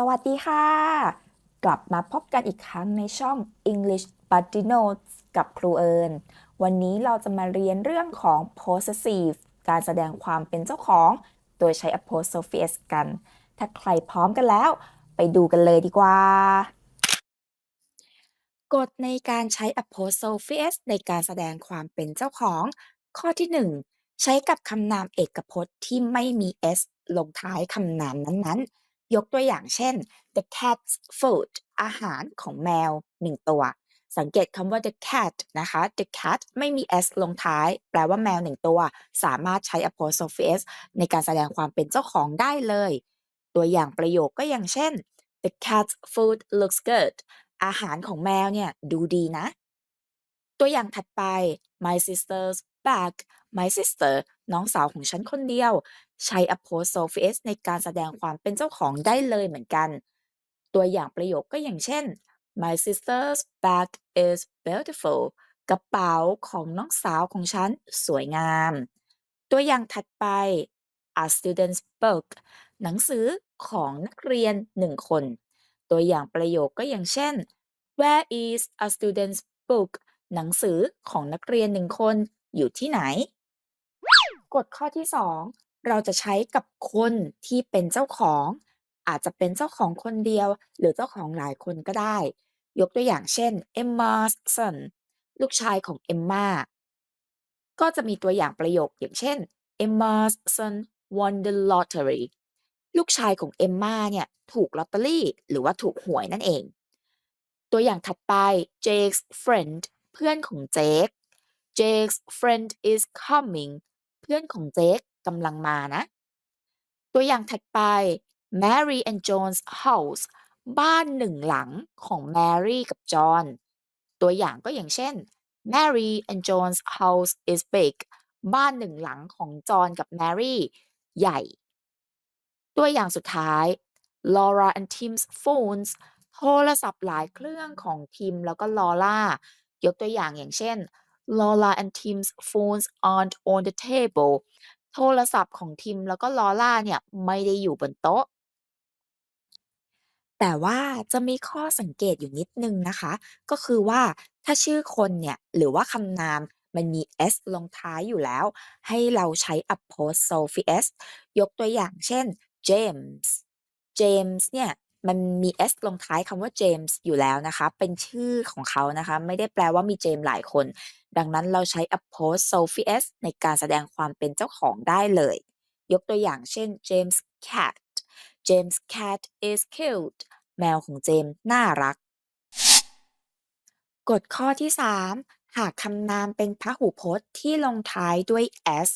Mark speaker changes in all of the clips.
Speaker 1: สวัสดีค่ะ กลับมาพบกันอีกครั้งในช่อง English Buddy Notes กับครูเอิญวันนี้เราจะมาเรียนเรื่องของ possessive การแสดงความเป็นเจ้าของ โดยใช้ apostrophe s กัน ถ้าใครพร้อมกันแล้ว ไปดูกันเลยดีกว่า กฎในการใช้ apostrophe s ในการแสดงความเป็นเจ้าของ ข้อที่ 1 ใช้กับคำนามเอกพจน์ที่ไม่มี s ลงท้ายคำนามนั้นๆ ยกตัวอย่างเช่น the cat's food อาหารของแมว1ตัว สังเกตคำว่า the cat นะคะ the cat ไม่มี s ลงท้าย แปลว่าแมว1ตัว สามารถใช้ apostrophe s ในการแสดงความเป็นเจ้าของได้เลย ตัวอย่างประโยคก็อย่างเช่น the cat's food looks good อาหารของแมวเนี่ยดูดีนะ ตัวอย่างถัดไป my sister's bag my sister น้องสาวของฉันคนเดียว ใช้ apostrophe s ในการแสดงความเป็นเจ้าของได้เลยเหมือนกัน ตัวอย่างประโยคก็อย่างเช่น my sister's bag is beautiful กระเป๋าของน้องสาวของฉันสวยงาม ตัวอย่างถัดไป a student's book หนังสือของนักเรียนหนึ่งคน ตัวอย่างประโยคก็อย่างเช่น where is a student's book หนังสือของนักเรียนหนึ่งคนอยู่ที่ไหน กฎข้อที่ 2 เราจะใช้กับคนที่เป็นเจ้าของ อาจจะเป็นเจ้าของคนเดียว หรือเจ้าของหลายคนก็ได้ ยกตัวอย่างเช่น Emma's son ลูกชายของเอมมาก็จะมีตัวอย่างประโยคอย่างเช่น Emma's son won the lottery ลูกชายของเอมมาเนี่ยถูกลอตเตอรี่ หรือว่าถูกหวยนั่นเอง ตัวอย่างถัดไป Jake's friend เพื่อนของเจค Jake's friend is coming เพื่อนของเจค กำลังมานะ ตัวอย่างถัดไป Mary and John's house บ้านหนึ่งหลังของ Mary กับ John ตัวอย่างก็อย่างเช่น Mary and John's house is big บ้านหนึ่งหลังของจอห์นกับ Mary ใหญ่ ตัวอย่างสุดท้าย Laura and Tim's phones โทรศัพท์หลายเครื่องของทิมแล้วก็ลอล่ายกตัวอย่างอย่างเช่น Lola and Tim's phones aren't on the table โทรศัพท์ของทิมแล้วก็ลอล่าเนี่ยไม่ได้อยู่บนโต๊ะ แต่ว่าจะมีข้อสังเกตอยู่นิดนึงนะคะ ก็คือว่าถ้าชื่อคนเนี่ยหรือว่าคำนามมันมี s ลงท้ายอยู่แล้ว ให้เราใช้ apostrophe s ยกตัวอย่างเช่น James James เนี่ย มันมี s ลงท้ายคำว่า James อยู่แล้วนะคะ เป็นชื่อของเขานะคะ ไม่ได้แปลว่ามีเจมส์หลายคน ดังนั้นเราใช้ apostrophe s ในการแสดงความเป็นเจ้าของได้เลย ยกตัวอย่างเช่น James cat James cat is cute แมวของเจมส์น่ารัก กฎข้อที่ 3 หากคำนามเป็นพหูพจน์ที่ลงท้ายด้วย s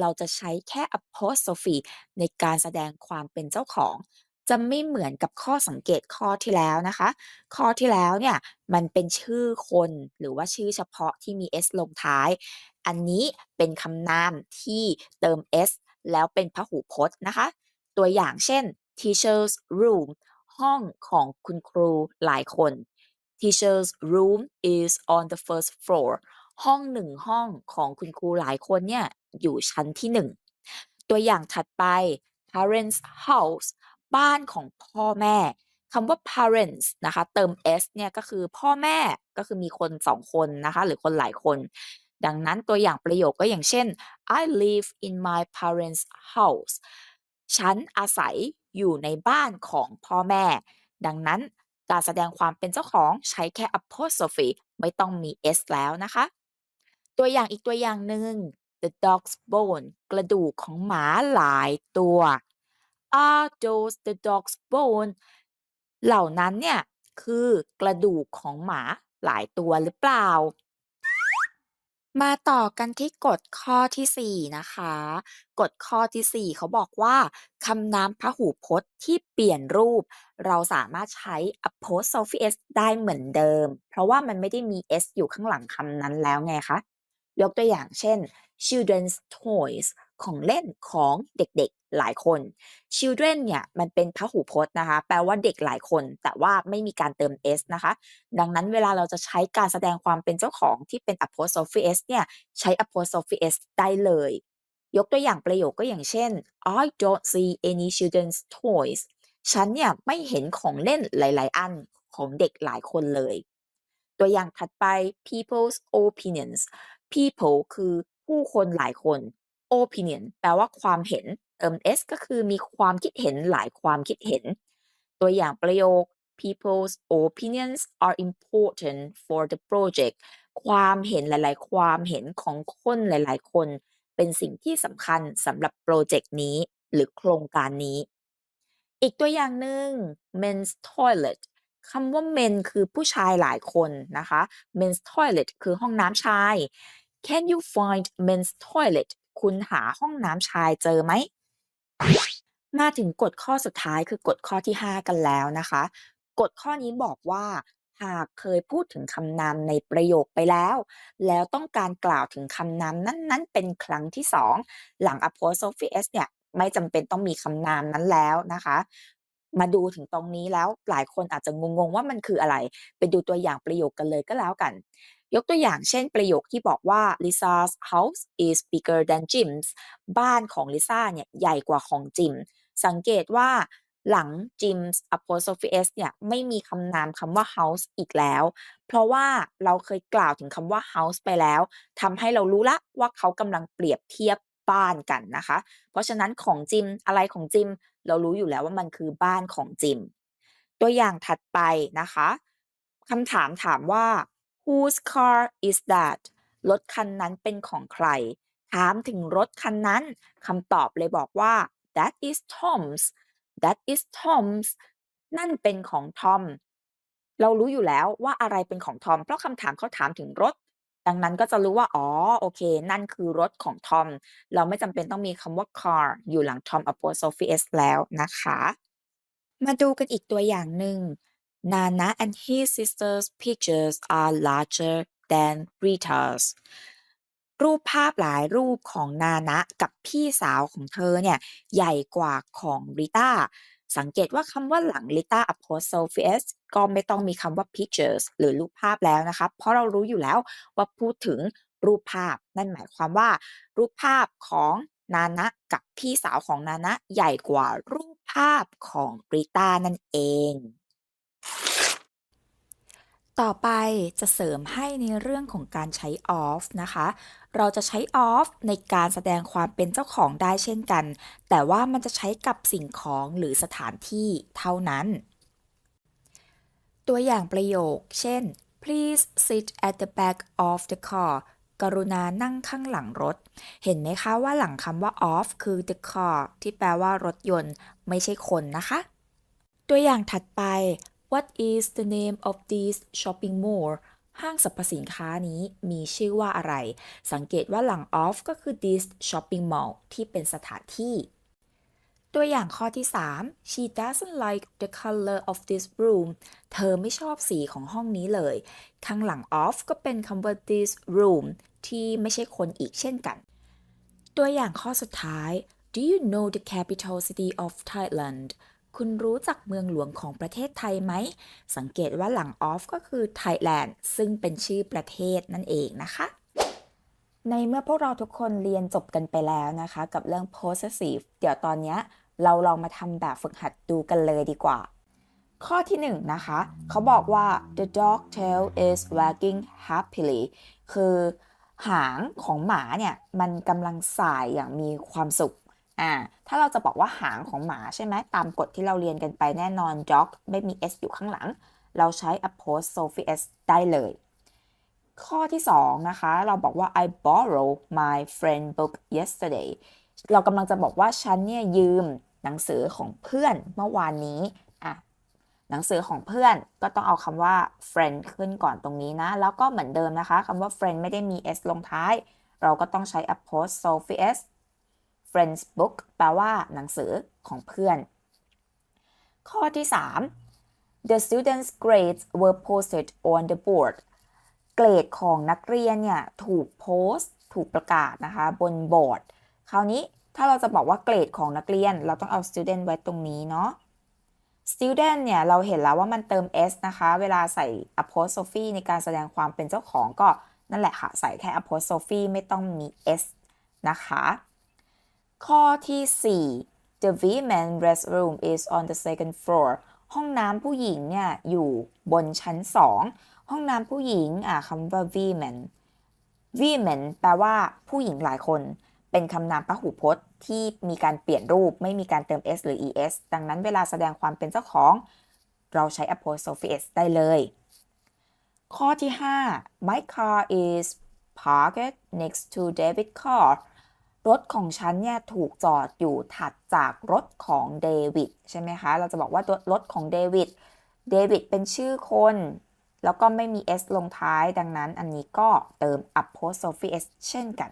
Speaker 1: เราจะใช้แค่ apostrophe ในการแสดงความเป็นเจ้าของ จะไม่เหมือนกับข้อสังเกตข้อที่แล้วนะคะ ข้อที่แล้วเนี่ยมันเป็นชื่อคนหรือว่าชื่อเฉพาะที่มี s ลงท้าย อันนี้เป็นคำนามที่เติม s แล้วเป็นพหูพจน์นะคะ ตัวอย่างเช่น teacher's room ห้องของคุณครูหลายคน teacher's room is on the first floor ห้องหนึ่งห้องของคุณครูหลายคนเนี่ยอยู่ชั้นที่หนึ่ง ตัวอย่างถัดไป parents house บ้านของพ่อแม่คำว่า parents นะคะ เติม s เนี่ยก็คือพ่อแม่ก็คือมีคนสองคนนะคะ หรือคนหลายคน ดังนั้นตัวอย่างประโยคก็อย่างเช่น I live in my parents house ฉันอาศัยอยู่ในบ้านของพ่อแม่ ดังนั้นการแสดงความเป็นเจ้าของใช้แค่ apostrophe ไม่ต้องมี s แล้วนะคะ ตัวอย่างอีกตัวอย่างหนึ่ง the dog's bone กระดูกของหมาหลายตัว are those the dog's bone เหล่านั้นเนี่ย คือกระดูกของหมาหลายตัวหรือเปล่า มาต่อกันที่กฎข้อที่ 4 นะคะ กฎข้อที่ 4 เขาบอกว่าคำนามพหูพจน์ที่เปลี่ยนรูป เราสามารถใช้ apostrophe s ได้เหมือนเดิม เพราะว่ามันไม่ได้มี s อยู่ข้างหลังคำนั้นแล้วไงคะยกตัวอย่างเช่น children's toys ของเล่นของเด็ก หลายคน children เนี่ยมันเป็นพหูพจน์นะคะ แปลว่าเด็กหลายคน แต่ว่าไม่มีการเติม s นะคะ ดังนั้นเวลาเราจะใช้การแสดงความเป็นเจ้าของที่เป็น apostrophe s เนี่ยใช้ apostrophe s ได้เลย ยกตัวอย่างประโยคก็อย่างเช่น I don't see any children's toys ฉันเนี่ยไม่เห็นของเล่นหลาย ๆ อันของเด็กหลายคนเลย ตัวอย่างถัดไป people's opinions people คือผู้คนหลายคน opinion แปลว่าความเห็น เติม s ก็คือมีความคิดเห็นหลายความคิดเห็น ตัวอย่างประโยค people's opinions are important for the project ความเห็นหลาย ๆ ความเห็นของคนหลาย ๆ คน เป็นสิ่งที่สำคัญสำหรับโปรเจกต์นี้ หรือโครงการนี้ อีกตัวอย่างหนึ่ง men's toilet คำว่า men คือผู้ชายหลายคนนะคะ men's toilet คือห้องน้ำชาย can you find men's toilet คุณหาห้องน้ำชายเจอไหม มาถึงกฎข้อสุดท้าย คือกฎข้อที่ 5 กันแล้วนะคะ กฎข้อนี้บอกว่า หากเคยพูดถึงคำนามในประโยคไปแล้ว แล้วต้องการกล่าวถึงคำนามนั้นๆ เป็นครั้งที่ 2 หลัง apostrophe s เนี่ย ไม่จำเป็นต้องมีคำนามนั้นแล้วนะคะ มาดูถึงตรงนี้แล้วหลายคนอาจจะงงๆว่ามันคืออะไร ไปดูตัวอย่างประโยคกันเลยก็แล้วกัน ยกตัวอย่างเช่นประโยคที่บอกว่า Lisa's house is bigger than Jim's บ้านของลิซ่าเนี่ยใหญ่กว่าของจิม สังเกตว่าหลัง Jim's apostrophe s เนี่ยไม่มีคำนามคำว่า house อีกแล้ว เพราะว่าเราเคยกล่าวถึงคำว่า house ไปแล้วทำให้เรารู้ละว่าเขากำลังเปรียบเทียบบ้านกันนะคะ เพราะฉะนั้นของจิมอะไรของจิม เรารู้อยู่แล้วว่ามันคือบ้านของจิม ตัวอย่างถัดไปนะคะคำถามถามว่า whose car is that รถคันนั้นเป็นของใคร ถามถึงรถคันนั้นคำตอบเลยบอกว่า that is Tom's that is Tom's นั่นเป็นของทอม เรารู้อยู่แล้วว่าอะไรเป็นของทอม เพราะคำถามเขาถามถึงรถ ดังนั้นก็จะรู้ว่า อ๋อ โอเค นั่นคือรถของทอม เราไม่จำเป็นต้องมีคำว่า car อยู่หลัง Tom apostrophe s แล้วนะคะ มาดูกันอีกตัวอย่างหนึ่ง Nana and his sister's pictures are larger than Rita's รูปภาพหลายรูปของนานะกับพี่สาวของเธอเนี่ย ใหญ่กว่าของริต้าสังเกตว่าคำว่าหลัง Rita apostrophe s ก็ไม่ต้องมีคำว่า pictures หรือรูปภาพแล้วนะคะ เพราะเรารู้อยู่แล้วว่าพูดถึงรูปภาพ นั่นหมายความว่า รูปภาพของนานะกับพี่สาวของนานะใหญ่กว่ารูปภาพของริต้านั่นเอง ต่อไปจะเสริมให้ในเรื่องของการใช้ off นะคะ เราจะใช้ off ในการแสดงความเป็นเจ้าของได้เช่นกัน แต่ว่ามันจะใช้กับสิ่งของหรือสถานที่เท่านั้น ตัวอย่างประโยค เช่น please sit at the back of the car กรุณานั่งข้างหลังรถ เห็นไหมคะว่าหลังคำว่า off คือ the car ที่แปลว่ารถยนต์ ไม่ใช่คนนะคะ ตัวอย่างถัดไป What is the name of this shopping mall ห้างสรรพสินค้านี้มีชื่อว่าอะไร สังเกตว่าหลัง of ก็คือ this shopping mall ที่เป็นสถานที่ ตัวอย่างข้อที่ 3 she doesn't like the color of this room เธอไม่ชอบสีของห้องนี้เลย ข้างหลัง of ก็เป็นคำว่า this room ที่ไม่ใช่คนอีกเช่นกัน ตัวอย่างข้อสุดท้าย Do you know the capital city of Thailand คุณรู้จักเมืองหลวงของประเทศไทยไหม สังเกตว่าหลัง of ก็คือ Thailand ซึ่งเป็นชื่อประเทศนั่นเองนะคะ ในเมื่อพวกเราทุกคนเรียนจบกันไปแล้วนะคะ กับเรื่อง possessive เดี๋ยวตอนนี้เราลองมาทำแบบฝึกหัดดูกันเลยดีกว่า ข้อที่หนึ่งนะคะ เขาบอกว่า the dog tail is wagging happily คือหางของหมาเนี่ย มันกำลังส่ายอย่างมีความสุข อ่าถ้าเราจะบอกว่าหางของหมาใช่ไหมตามกฎที่เราเรียนกันไปแน่นอน dog ไม่มี s อยู่ข้างหลัง เราใช้ apostrophe s ได้เลย ข้อที่ 2 นะคะ เราบอกว่า I borrowed my friend book yesterday เรากำลังจะบอกว่าฉันเนี่ยยืมหนังสือของเพื่อนเมื่อวานนี้อะหนังสือของเพื่อนก็ต้องเอาคำว่า friend ขึ้นก่อนตรงนี้นะ แล้วก็เหมือนเดิมนะคะคำว่า friend ไม่ได้มี s ลงท้าย เราก็ต้องใช้ apostrophe s friend's book แปลว่าหนังสือของเพื่อน ข้อที่ 3 the students grades were posted on the board เกรดของนักเรียนเนี่ยถูกโพสต์ ถูกประกาศนะคะบนบอร์ด คราวนี้ถ้าเราจะบอกว่าเกรดของนักเรียน เราต้องเอา student ไว้ตรงนี้เนาะ student เนี่ย เราเห็นแล้วว่ามันเติม s นะคะ เวลาใส่ apostrophe ในการแสดงความเป็นเจ้าของก็นั่นแหละค่ะ ใส่แค่ apostrophe ไม่ต้องมี s นะคะ ข้อที่ the women restroom is on the second floor ห้องน้ำผู้หญิงเนี่ยอยู่บนชั้นสองห้องน้ำผู้หญิงอะคำว่า women women แปลว่าผู้หญิงหลายคน เป็นคำนามพหูพจน์ที่มีการเปลี่ยนรูปไม่มีการเติม s หรือ es ดังนั้นเวลาแสดงความเป็นเจ้าของ เราใช้ apostrophe s ได้เลย ข้อที่ 5 My car is parked next to David's car รถของฉันเนี่ยถูกจอดอยู่ถัดจากรถของเดวิดใช่ไหมคะ เราจะบอกว่ารถของเดวิด เดวิดเป็นชื่อคน แล้วก็ไม่มี s ลงท้ายดังนั้นอันนี้ก็เติม apostrophe s เช่นกัน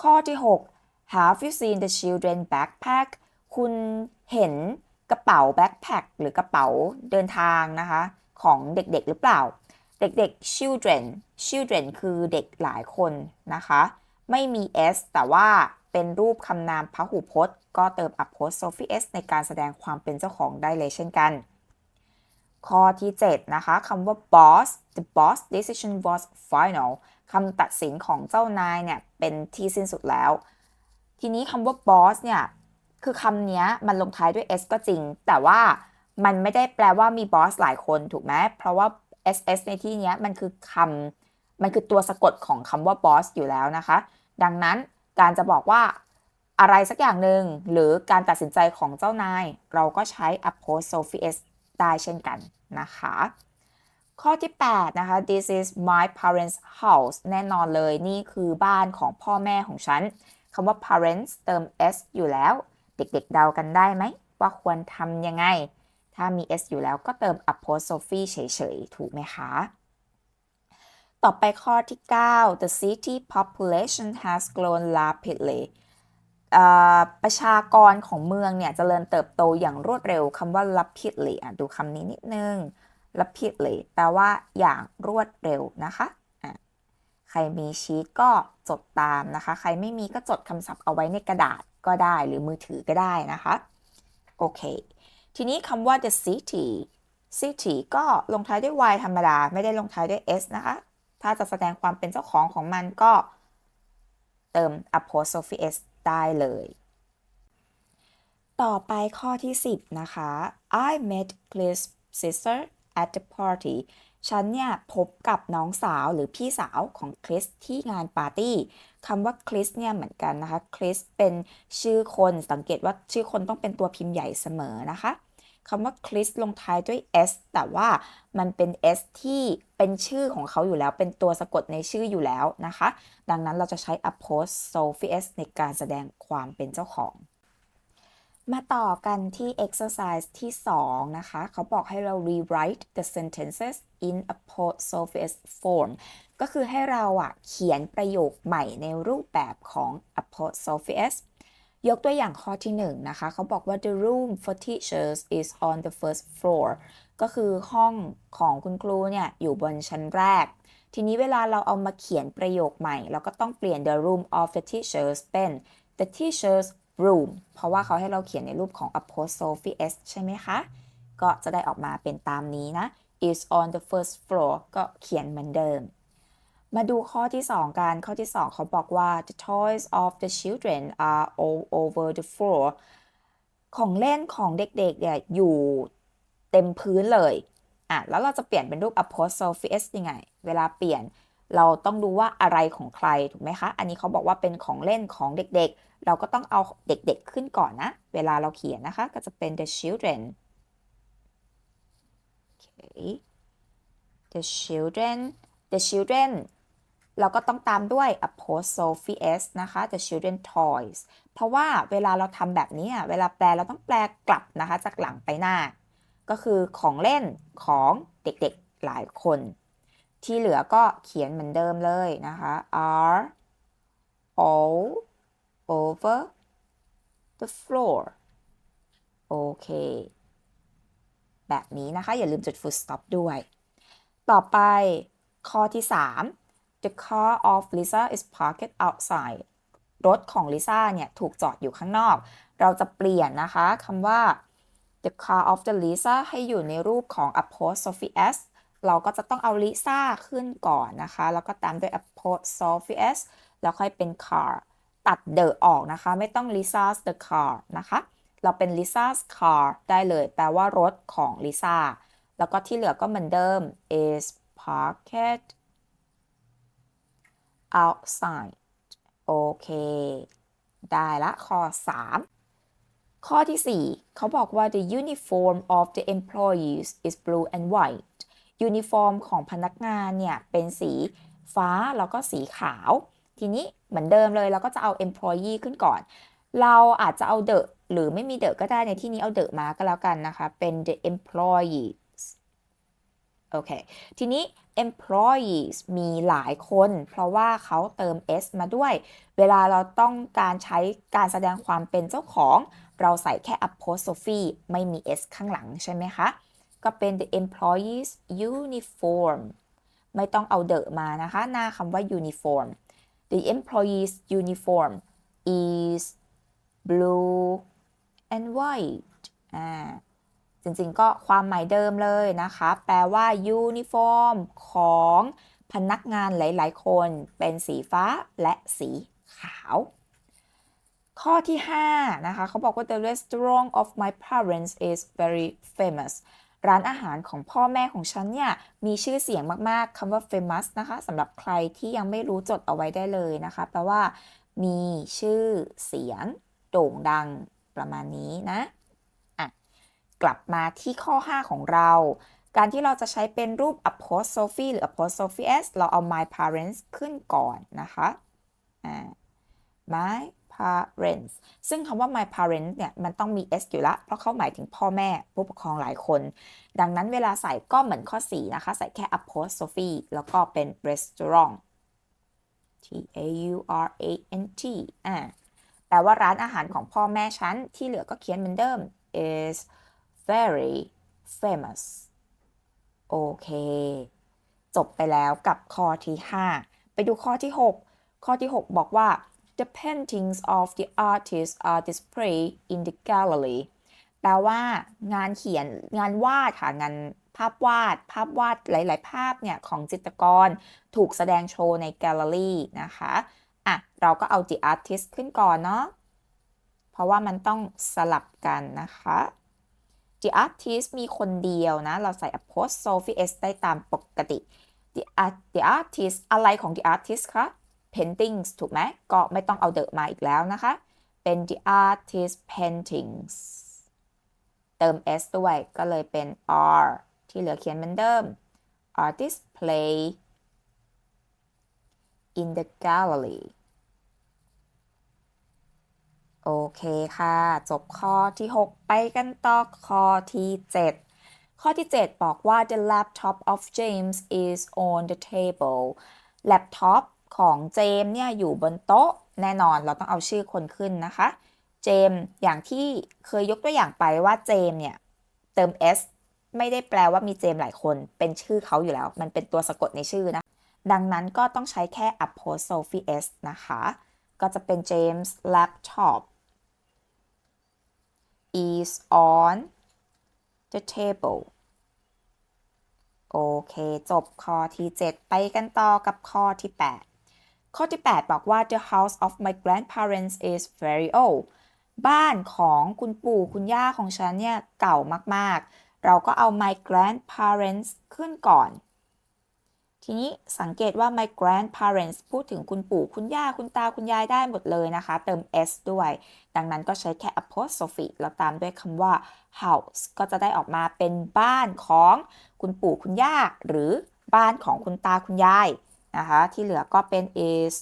Speaker 1: ข้อที่ 6 Have you seen the children backpack คุณเห็นกระเป๋า backpack หรือกระเป๋าเดินทางนะคะ ของเด็กๆหรือเปล่า เด็กๆ children children คือเด็กหลายคนนะคะ ไม่มี s แต่ว่าเป็นรูปคำนามพหูพจน์ ก็เติม apostrophe s ในการแสดงความเป็นเจ้าของได้เลยเช่นกัน ข้อที่ 7 นะคะคำว่า boss the boss decision was final คำตัดสินของเจ้านายเนี่ย เป็นที่สิ้นสุดแล้ว ทีนี้คำว่า boss เนี่ย คือคำนี้มันลงท้ายด้วย s ก็จริง แต่ว่ามันไม่ได้แปลว่ามี boss หลายคนถูกไหมเพราะว่า ss ในที่นี้มันคือคำ มันคือตัวสะกดของคำว่า boss อยู่แล้วนะคะ ดังนั้นการจะบอกว่าอะไรสักอย่างหนึ่งหรือการตัดสินใจของเจ้านาย เราก็ใช้ apostrophe s ได้เช่นกันนะคะ ข้อที่ 8 นะคะ this is my parents house แน่นอนเลยนี่คือบ้านของพ่อแม่ของฉันคำว่า parents เติม s อยู่แล้ว เด็กๆเดากันได้ไหม ว่าควรทำยังไง ถ้ามี s อยู่แล้วก็เติม apostrophe เฉยๆ ถูกไหมคะ ต่อไปข้อที่ 9 the city population has grown rapidly ประชากรของเมืองเนี่ยจเจริญเติบโตอย่างรวดเร็วคำว่า rapidly อะดูคำนี้นิดนึง rapidly แปลว่าอย่างรวดเร็วนะคะใครมีชีตก็จดตามนะคะ ใครไม่มีก็จดคำศัพท์เอาไว้ในกระดาษก็ได้หรือมือถือก็ได้นะคะ โอเค ทีนี้คำว่า the city city ก็ลงท้ายด้วย y ธรรมดา ไม่ได้ลงท้ายด้วย s นะคะ ถ้าจะแสดงความเป็นเจ้าของของมันก็เติม apostrophe s ได้เลย ต่อไปข้อที่ 10 นะคะ I met Chris' sister at the party ฉันเนี่ยพบกับน้องสาวหรือพี่สาวของคริสที่งานปาร์ตี้คำว่าคริสเนี่ยเหมือนกันนะคะคริสเป็นชื่อคนสังเกตว่าชื่อคนต้องเป็นตัวพิมพ์ใหญ่เสมอนะคะ คำว่าคริสลงท้ายด้วย s แต่ว่ามันเป็น s ที่เป็นชื่อของเขาอยู่แล้วเป็นตัวสะกดในชื่ออยู่แล้วนะคะ ดังนั้นเราจะใช้ apostrophe s ในการแสดงความเป็นเจ้าของ มาต่อกันที่ exercise ที่ 2 นะคะ เขาบอกให้เรา rewrite the sentences in apostrophe s form ก็คือให้เราอะเขียนประโยคใหม่ในรูปแบบของ apostrophe s ยกตัวอย่างข้อที่1นนะคะเขาบอกว่า the room for teachers is on the first floor ก็คือห้องของคุณครูเนี่ยอยู่บนชั้นแรก ทีนี้เวลาเราเอามาเขียนประโยคใหม่ เราก็ต้องเปลี่ยน the room of the teachers เป็น the teachers room เพราะว่าเขาให้เราเขียนในรูปของ apostrophe s ใช่ไหมคะ ก็จะได้ออกมาเป็นตามนี้นะ is on the first floor ก็เขียนเหมือนเดิม มาดูข้อที่ 2 กัน ข้อที่ 2 เขาบอกว่า the toys of the children are all over the floor ของเล่นของเด็กๆเนี่ยอยู่เต็มพื้นเลยอะแล้วเราจะเปลี่ยนเป็นรูป apostrophe s ยังไง เวลาเปลี่ยนเราต้องดูว่าอะไรของใครถูกไหมคะ อันนี้เขาบอกว่าเป็นของเล่นของเด็กๆ เราก็ต้องเอาเด็กๆขึ้นก่อนนะ เวลาเราเขียนนะคะ ก็จะเป็น the children okay the children the children เราก็ต้องตามด้วย apostrophe s นะคะ the children toys เพราะว่าเวลาเราทำแบบนี้เวลาแปลเราต้องแปลกลับนะคะ จากหลังไปหน้า ก็คือของเล่นของเด็กๆหลายคน ที่เหลือก็เขียนเหมือนเดิมเลยนะคะ are all over the floor โอเค แบบนี้นะคะ อย่าลืมจุด full stop ด้วย ต่อไปข้อที่ 3 The car of Lisa is parked outside รถของลิซ่าเนี่ยถูกจอดอยู่ข้างนอก เราจะเปลี่ยนนะคะคำว่า the car of the Lisa ให้อยู่ในรูปของ apostrophe s เราก็จะต้องเอาลิซ่าขึ้นก่อนนะคะ แล้วก็ตามด้วย apostrophe s แล้วค่อยเป็น car ตัด the ออกนะคะ ไม่ต้อง Lisa's the car นะคะ เราเป็น Lisa's car ได้เลย แปลว่ารถของลิซ่า แล้วก็ที่เหลือก็เหมือนเดิม is parked outside โอเค ได้ละข้อ 3 ข้อที่ 4 เขาบอกว่า the uniform of the employees is blue and white ยูนิฟอร์มของพนักงานเนี่ย เป็นสีฟ้าแล้วก็สีขาว ทีนี้เหมือนเดิมเลยเราก็จะเอา employee ขึ้นก่อน เราอาจจะเอา the หรือไม่มี the ก็ได้ในที่นี้เอา the มาก็แล้วกันนะคะ เป็น the employees โอเค ทีนี้ employees มีหลายคน เพราะว่าเขาเติม s มาด้วย เวลาเราต้องการใช้การแสดงความเป็นเจ้าของ เราใส่แค่ apostrophe ไม่มี s ข้างหลังใช่ไหมคะ ก็เป็น the employees uniform ไม่ต้องเอา the มานะคะ หน้าคำว่า uniform the employees uniform is blue and white อ่า จริงๆ ก็ความหมายเดิมเลยนะคะ แปลว่ายูนิฟอร์มของพนักงานหลายๆ คนเป็นสีฟ้าและสีขาว ข้อที่ 5 นะคะ เขาบอกว่า the restaurant of my parents is very famous ร้านอาหารของพ่อแม่ของฉันเนี่ย มีชื่อเสียงมากๆคำว่า famous นะคะสำหรับใครที่ยังไม่รู้จดเอาไว้ได้เลยนะคะ แปลว่า มีชื่อเสียงโด่งดังประมาณนี้นะ กลับมาที่ข้อ 5 ของเรา การที่เราจะใช้เป็นรูป apostrophe หรือ apostrophe s เราเอา my parents ขึ้นก่อนนะคะ my parents ซึ่งคำว่า my parents เนี่ย มันต้องมี s อยู่ละ เพราะเขาหมายถึงพ่อแม่ผู้ปกครองหลายคน ดังนั้นเวลาใส่ก็เหมือนข้อ 4 นะคะ ใส่แค่ apostrophe แล้วก็เป็น restaurant t a u r a n t อ่าแปลว่าร้านอาหารของพ่อแม่ฉัน ที่เหลือก็เขียนเหมือนเดิม is very famous โอเค จบไปแล้วกับข้อที่ 5 ไปดูข้อที่ 6 ข้อที่ 6 บอกว่า the paintings of the artists are displayed in the gallery แปลว่างานเขียนงานวาดค่ะงานภาพวาด ภาพวาดหลาย ๆ ภาพเนี่ย ของจิตรกรถูกแสดงโชว์ในแกลเลอรี่นะคะ อะ เราก็เอา the artist ขึ้นก่อนเนาะเพราะว่ามันต้องสลับกันนะคะ the artist มีคนเดียวนะ เราใส่ apostrophe s ได้ตามปกติ the art the artist อะไรของ the artist คะ paintings ถูกไหม ก็ไม่ต้องเอา the มาอีกแล้วนะคะ เป็น the artist paintings เติม s ด้วยก็เลยเป็น r ที่เหลือเขียนเหมือนเดิม artist play in the gallery โอเคค่ะ จบข้อที่ 6 ไปกันต่อข้อที่ 7 ข้อที่ 7 บอกว่า the laptop of James is on the table แล็ปท็อปของเจมเนี่ยอยู่บนโต๊ะแน่นอนเราต้องเอาชื่อคนขึ้นนะคะ เจมอย่างที่เคยยกตัวอย่างไปว่าเจมเนี่ย เติม s ไม่ได้แปลว่ามีเจมหลายคนเป็นชื่อเขาอยู่แล้ว มันเป็นตัวสะกดในชื่อนะ ดังนั้นก็ต้องใช้แค่ apostrophe s นะคะ ก็จะเป็น James laptop is on the table โอเค จบข้อที่ 7 ไปกันต่อกับข้อที่ 8 ข้อที่ 8 บอกว่า the house of my grandparents is very old บ้านของคุณปู่คุณย่าของฉันเนี่ย เก่ามากๆ เราก็เอา my grandparents ขึ้นก่อน ทีนี้สังเกตว่า my grandparents พูดถึงคุณปู่คุณย่าคุณตาคุณยายได้หมดเลยนะคะ เติม s ด้วย ดังนั้นก็ใช้แค่ apostrophe แล้วตามด้วยคำว่า house ก็จะได้ออกมาเป็นบ้านของคุณปู่คุณย่า หรือบ้านของคุณตาคุณยายนะคะ ที่เหลือก็เป็น is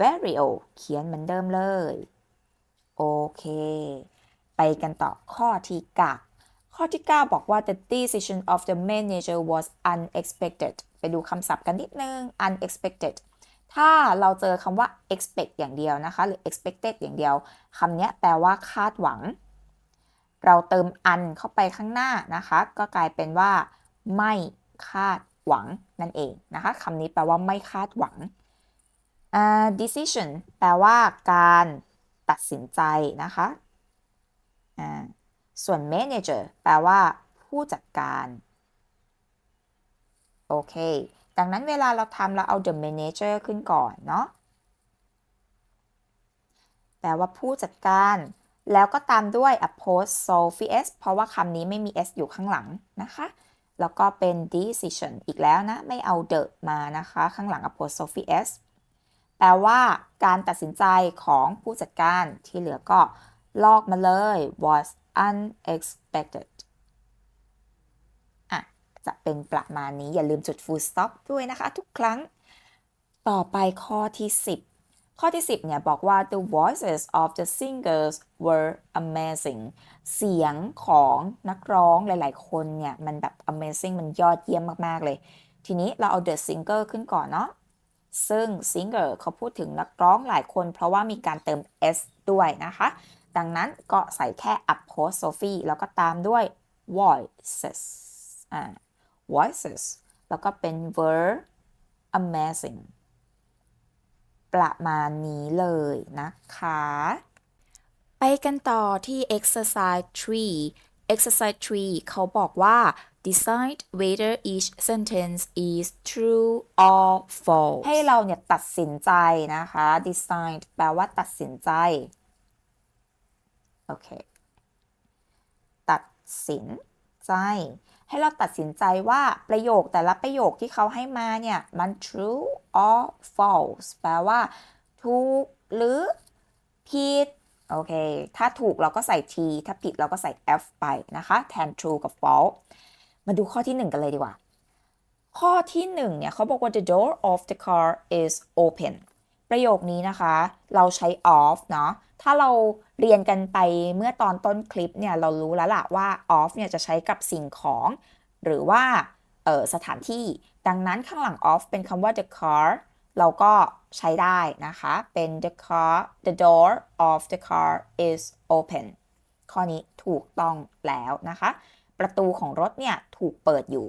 Speaker 1: very old เขียนเหมือนเดิมเลย โอเค ไปกันต่อข้อที่9 ข้อที่ 9 บอกว่า the decision of the manager was unexpected ไปดูคำศัพท์กันนิดนึง unexpected ถ้าเราเจอคำว่า expect อย่างเดียวนะคะ หรือ expected อย่างเดียวคำนี้แปลว่าคาดหวัง เราเติม un เข้าไปข้างหน้านะคะ ก็กลายเป็นว่า ไม่คาดหวังนั่นเองนะคะคำนี้แปลว่าไม่คาดหวัง uh, decision แปลว่าการตัดสินใจนะคะ uh, ส่วน manager แปลว่า ผู้จัดการ โอเค ดังนั้นเวลาเราทำเราเอา the manager ขึ้นก่อนเนาะ แปลว่าผู้จัดการ แล้วก็ตามด้วย apostrophe s เพราะว่าคำนี้ไม่มี s อยู่ข้างหลังนะคะ แล้วก็เป็น decision อีกแล้วนะ ไม่เอา the มานะคะ ข้างหลัง apostrophe s แปลว่าการตัดสินใจของผู้จัดการที่เหลือก็ลอกมาเลย was unexpected อะ จะเป็นประมาณนี้อย่าลืมจุด full stop ด้วยนะคะทุกครั้ง ต่อไปข้อที่ 10 ข้อที่ 10 เนี่ย บอกว่า the voices of the singers were amazing เสียงของนักร้องหลาย ๆ คนเนี่ย มันแบบ amazing มันยอดเยี่ยมมาก ๆ เลย ทีนี้เราเอา the singer ขึ้นก่อนเนาะซึ่ง singer เขาพูดถึงนักร้องหลายคน เพราะว่ามีการเติม s ด้วยนะคะ ดังนั้นก็ใส่แค่ apostrophe แล้วก็ตามด้วย voices อ่า voices แล้วก็เป็น were amazing ประมาณนี้เลยนะคะ ไปกันต่อที่ exercise 3 exercise 3 เขาบอกว่า decide whether each sentence is true or false ให้เราเนี่ยตัดสินใจนะคะ decide แปลว่าตัดสินใจ โอเค ตัดสินใจ ให้เราตัดสินใจว่าประโยคแต่ละประโยคที่เขาให้มาเนี่ย มัน true or false แปลว่า ถูกหรือผิดโอเค ถ้าถูกเราก็ใส่ t ถ้าผิดเราก็ใส่ f ไปนะคะ แทน true กับ false มาดูข้อที่ 1 กันเลยดีกว่า ข้อที่ 1 เนี่ยเขาบอกว่า the door of the car is open ประโยคนี้นะคะ เราใช้ off เนาะ ถ้าเราเรียนกันไปเมื่อตอนต้นคลิปเนี่ยเรารู้แล้วล่ะว่า off เนี่ยจะใช้กับสิ่งของ หรือว่าออสถานที่ ดังนั้นข้างหลัง off เป็นคำว่า the car เราก็ใช้ได้นะคะ เป็น the car the door of the car is open ข้อนี้ถูกต้องแล้วนะคะ ประตูของรถเนี่ยถูกเปิดอยู่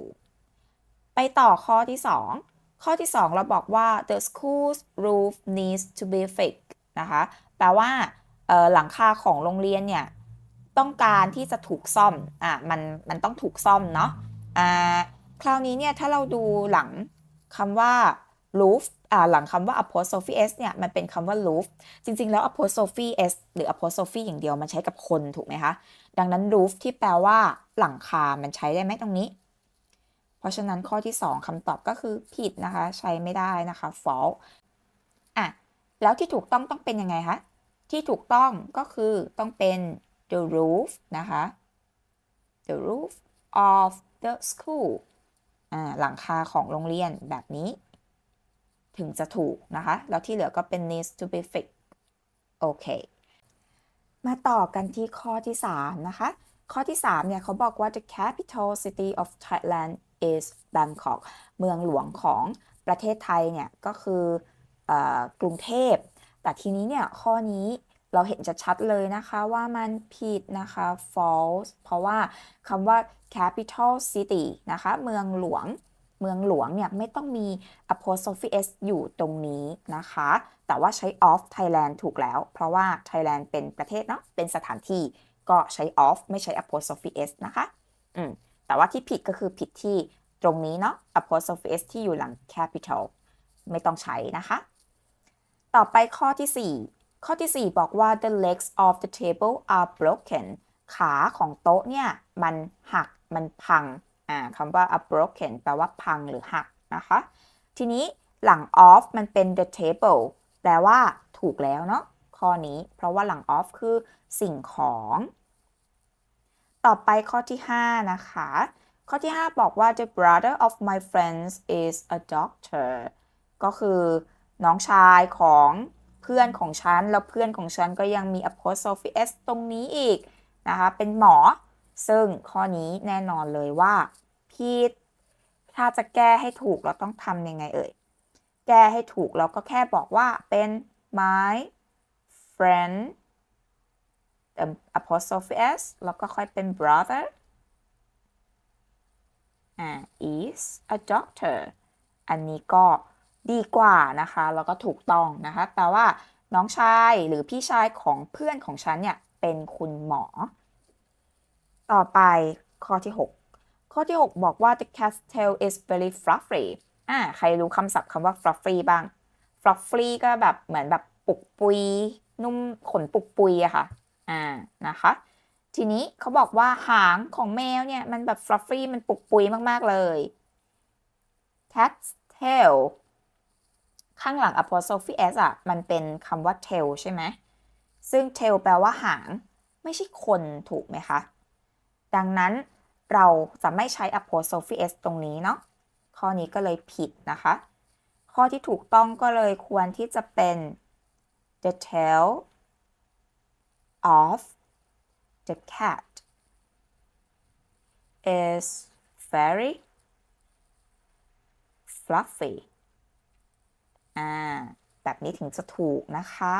Speaker 1: ไปต่อข้อที่ 2 ข้อที่ 2 เราบอกว่า the school's roof needs to be fixed นะคะ แปลว่า หลังคาของโรงเรียนเนี่ยต้องการที่จะถูกซ่อมอะมันมันต้องถูกซ่อมเนาะอ่าคราวนี้เนี่ยถ้าเราดูหลังคำว่า roof อ่าหลังคำว่า apostrophe s เนี่ยมันเป็นคำว่า roof จริง ๆ แล้ว apostrophe s หรือ apostrophe อย่างเดียวมันใช้กับคนถูกไหมคะ ดังนั้น roof ที่แปลว่าหลังคา มันใช้ได้ไหมตรงนี้ เพราะฉะนั้นข้อที่ 2คำตอบก็คือผิดนะคะ ใช้ไม่ได้นะคะ false อะแล้วที่ถูกต้องต้องเป็นยังไงคะ ที่ถูกต้องก็คือต้องเป็น the roof นะคะ the roof of the school หลังคาของโรงเรียนแบบนี้ ถึงจะถูกนะคะ แล้วที่เหลือก็เป็น needs to be fixed โอเค มาต่อกันที่ข้อที่ 3 นะคะ ข้อที่ 3 เนี่ยเขาบอกว่า the capital city of Thailand is Bangkok เมืองหลวงของประเทศไทยเนี่ยก็คือกรุงเทพ แต่ทีนี้เนี่ยข้อนี้เราเห็นจะชัดเลยนะคะว่ามันผิดนะคะ false เพราะว่าคำว่า capital city นะคะ เมืองหลวง เมืองหลวงเนี่ยไม่ต้องมี apostrophe s อยู่ตรงนี้นะคะ แต่ว่าใช้ of Thailand ถูกแล้ว เพราะว่า Thailand เป็นประเทศเนาะ เป็นสถานที่ ก็ใช้ of ไม่ใช้ apostrophe s นะคะ อืม แต่ว่าที่ผิดก็คือผิดที่ตรงนี้เนาะ apostrophe s ที่อยู่หลัง capital ไม่ต้องใช้นะคะ ต่อไปข้อที่ 4 ข้อที่ 4 บอกว่า the legs of the table are broken ขาของโต๊ะเนี่ย มันหักมันพังอ่าคำว่า are broken แปลว่าพังหรือหักนะคะ ทีนี้หลัง of มันเป็น the table แปลว่าถูกแล้วเนาะข้อนี้เพราะว่าหลัง of คือสิ่งของ ต่อไปข้อที่ 5 นะคะ ข้อที่ 5 บอกว่า the brother of my friends is a doctor ก็คือ น้องชายของเพื่อนของฉัน แล้วเพื่อนของฉันก็ยังมี apostrophe s ตรงนี้อีกนะคะ เป็นหมอ ซึ่งข้อนี้แน่นอนเลยว่าผิดถ้าจะแก้ให้ถูกเราต้องทำยังไงเอ่ย แก้ให้ถูกเราก็แค่บอกว่าเป็น my friend apostrophe s แล้วก็ค่อยเป็น brother is a doctor อันนี้ก็ ดีกว่านะคะ แล้วก็ถูกต้องนะคะ แปลว่า น้องชายหรือพี่ชายของเพื่อนของฉันเนี่ยเป็นคุณหมอ ต่อไปข้อที่ 6 ข้อที่ 6 บอกว่า the cat's tail is very fluffy อ่าใครรู้คำศัพท์คำว่า fluffy บ้าง fluffy ก็แบบเหมือนแบบปุกปุย นุ่มขนปุกปุยอะค่ะ อ่านะคะ ทีนี้เขาบอกว่าหางของแมวเนี่ย มันแบบ fluffy มันปุกปุยมาก ๆ เลย cat's tail ข้างหลัง apostrophe s อะ มันเป็นคำว่า tail ใช่ไหม ซึ่ง tail แปลว่าหาง ไม่ใช่คนถูกไหมคะ ดังนั้นเราจะไม่ใช้ apostrophe s ตรงนี้เนาะ ข้อนี้ก็เลยผิดนะคะ ข้อที่ถูกต้องก็เลยควรที่จะเป็น the tail of the cat is very fluffy อ่าแบบนี้ถึงจะถูกนะคะ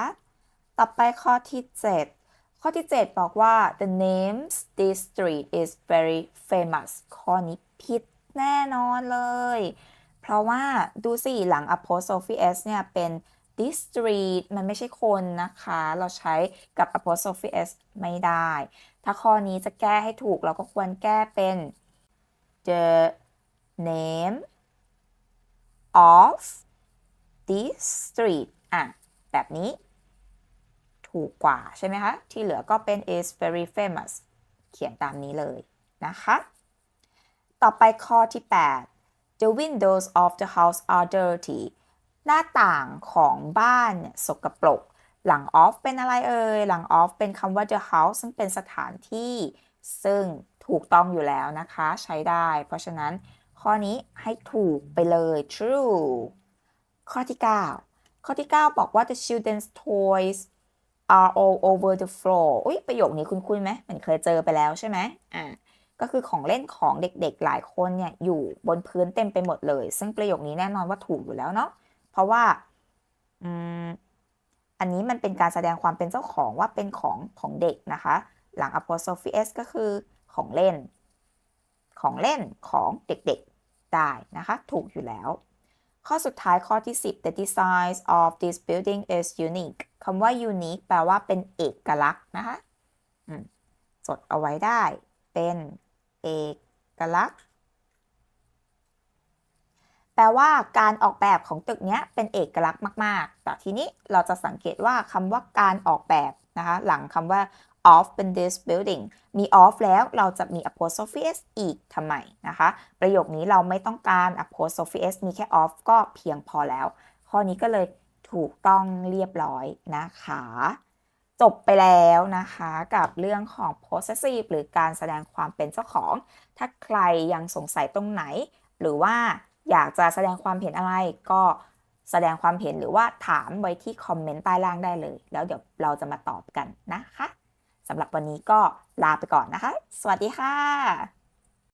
Speaker 1: ต่อไปข้อที่ 7 ข้อที่ 7 บอกว่า the name this street is very famous ข้อนี้ผิดแน่นอนเลย เพราะว่าดูสิ หลัง apostrophe s เนี่ย เป็น this street มันไม่ใช่คนนะคะ เราใช้กับ apostrophe s ไม่ได้ ถ้าข้อนี้จะแก้ให้ถูกเราก็ควรแก้เป็น the name of this street อะ แบบนี้ ถูกกว่าใช่ไหมคะ ที่เหลือก็เป็น is very famous เขียนตามนี้เลยนะคะ ต่อไปข้อที่ 8 the windows of the house are dirty หน้าต่างของบ้านเนี่ยสกปรก หลัง of เป็นอะไรเอ่ย หลัง of เป็นคำว่า the house ซึ่งเป็นสถานที่ ซึ่งถูกต้องอยู่แล้วนะคะ ใช้ได้ เพราะฉะนั้นข้อนี้ให้ถูกไปเลย true ข้อที่ 9 ข้อที่ 9 บอกว่า the children's toys are all over the floor อุ้ยประโยคนี้คุ้นๆไหมเหมือนเคยเจอไปแล้วใช่ไหมอ่าก็คือของเล่นของเด็กๆหลายคนเนี่ยอยู่บนพื้นเต็มไปหมดเลย ซึ่งประโยคนี้แน่นอนว่าถูกอยู่แล้วเนาะเพราะว่าอืมอันนี้มันเป็นการแสดงความเป็นเจ้าของว่าเป็นของของเด็กนะคะ หลัง apostrophe s ก็คือของเล่น ของเล่นของเด็กๆได้นะคะ ถูกอยู่แล้ว ข้อสุดท้ายข้อที่ 10 the design of this building is unique คำว่า unique แปลว่าเป็นเอกลักษณ์นะคะอืมจดเอาไว้ได้ เป็นเอกลักษณ์ แปลว่าการออกแบบของตึกเนี้ยเป็นเอกลักษณ์มาก ๆ แต่ทีนี้เราจะสังเกตว่าคำว่าการออกแบบนะคะหลังคำว่า of เป็น this building มี of แล้วเราจะมี apostrophe s อีกทำไมนะคะ ประโยคนี้เราไม่ต้องการ apostrophe s มีแค่ of ก็เพียงพอแล้ว ข้อนี้ก็เลยถูกต้องเรียบร้อยนะคะ จบไปแล้วนะคะกับเรื่องของ possessive หรือการแสดงความเป็นเจ้าของ ถ้าใครยังสงสัยตรงไหน หรือว่าอยากจะแสดงความเห็นอะไรก็แสดงความเห็นหรือว่าถามไว้ที่คอมเมนต์ใต้ล่างได้เลย แล้วเดี๋ยวเราจะมาตอบกันนะคะ สำหรับวันนี้ก็ลาไปก่อนนะคะ สวัสดีค่ะ